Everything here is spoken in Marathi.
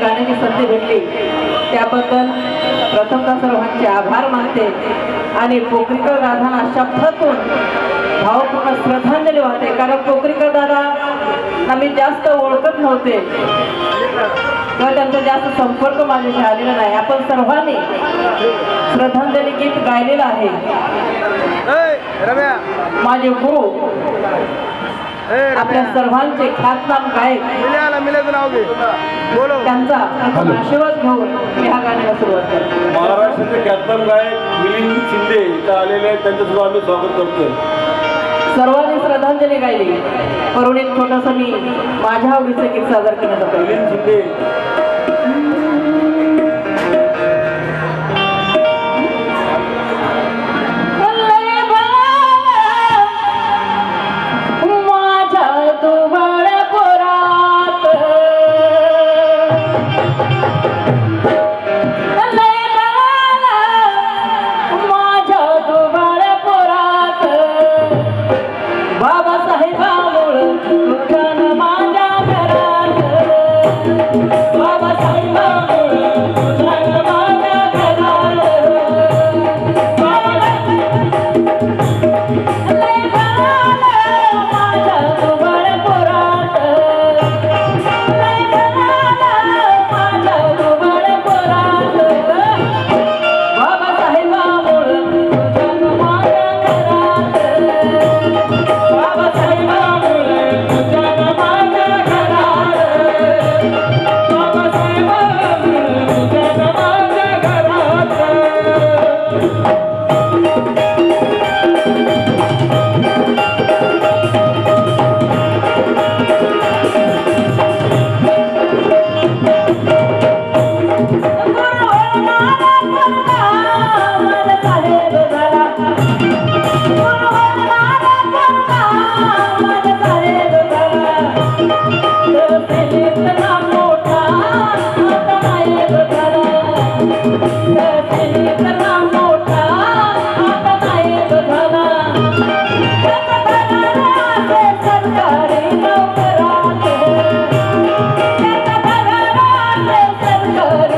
गाण्याची संधी भेटली. त्याबद्दल प्रथमतः सर्वांचे आभार मानते. आणि पोखरीकर दादाला शब्दातून भावपूर्ण श्रद्धांजली वाहते. कारण पोखरीकर दादा मी जास्त ओळखत नव्हते. किंवा त्यांचा जास्त संपर्क माझ्याशी आलेला नाही. आपण सर्वांनी श्रद्धांजली गीत गायलेलं आहे. माझे गुरु आपल्या सर्वांचे ख्यातनाम गायक. बोलो. त्यांचा प्रथम आशीर्वाद घेऊन मी हा गाण्याला सुरुवात करते. महाराष्ट्राचे ख्यातनाम गायक मिलिंद शिंदे इथं आलेले आहेत. त्यांचं सुद्धा आम्ही स्वागत करतोय. सर्वांनी श्रद्धांजली गायली. करून एक छोटस मी माझ्या आवडीचं गीत सादर करण्याचा प्रयत्न Lord.